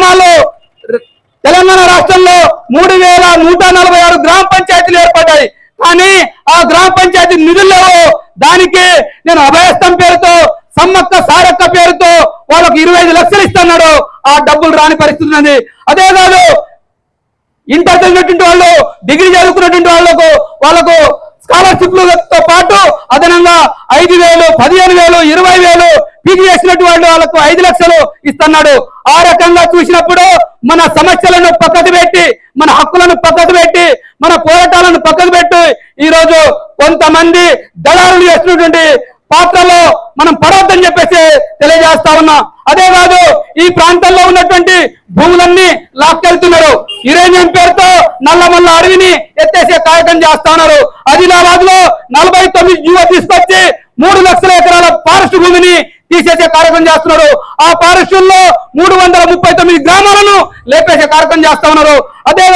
గ్రామాల్లో తెలంగాణ రాష్ట్రంలో మూడు వేల నూట నలభై ఆరు గ్రామ పంచాయతీలు ఏర్పడ్డాయి. కానీ ఆ గ్రామ పంచాయతీ నిధులు లేవు దానికి నేను అభయస్థం పేరుతో సమ్మక్క సారక్క పేరుతో వాళ్ళకు ఇరవై ఐదు లక్షలు ఇస్తున్నాడు. ఆ డబ్బులు రాని పరిస్థితి ఉన్నది. అదే కాదు ఇంటర్ చదివినటువంటి వాళ్ళు డిగ్రీ చదువుకున్నటువంటి వాళ్ళకు వాళ్ళకు స్కాలర్షిప్లతో పాటు అదనంగా ఐదు వేలు పదిహేను వేలు ఇరవై వేలు పీజీ చేసినటువంటి వాళ్ళు వాళ్ళకు ఐదు లక్షలు ఇస్తున్నాడు. ఆ రకంగా చూసినప్పుడు మన సమస్యలను పక్కకు పెట్టి మన హక్కులను పక్కకు పెట్టి మన పోరాటాలను పక్కకు పెట్టి ఈ రోజు కొంతమంది దళారులు చేస్తున్నటువంటి పాత్రలో మనం పడవద్దని చెప్పేసి తెలియజేస్తా ఉన్నా. అదే కాదు ఈ ప్రాంతంలో ఉన్నటువంటి భూములన్నీ లాక్కెళ్తున్నారు. యురేనియం పేరుతో నల్లమల్ల అడవిని ఎత్తేసే కార్యక్రమం చేస్తా ఉన్నారు. ఆదిలాబాద్లో నలభై తొమ్మిది జీవో తీసుకొచ్చి మూడు లక్షల ఎకరాల ఫారెస్ట్ భూమిని తీసేసే కార్యక్రమం చేస్తున్నారు ఆ ఫారెస్టుల్లో మూడు వందల ముప్పై తొమ్మిది గ్రామాలను లేపేసే కార్యక్రమం చేస్తా ఉన్నారు. అదే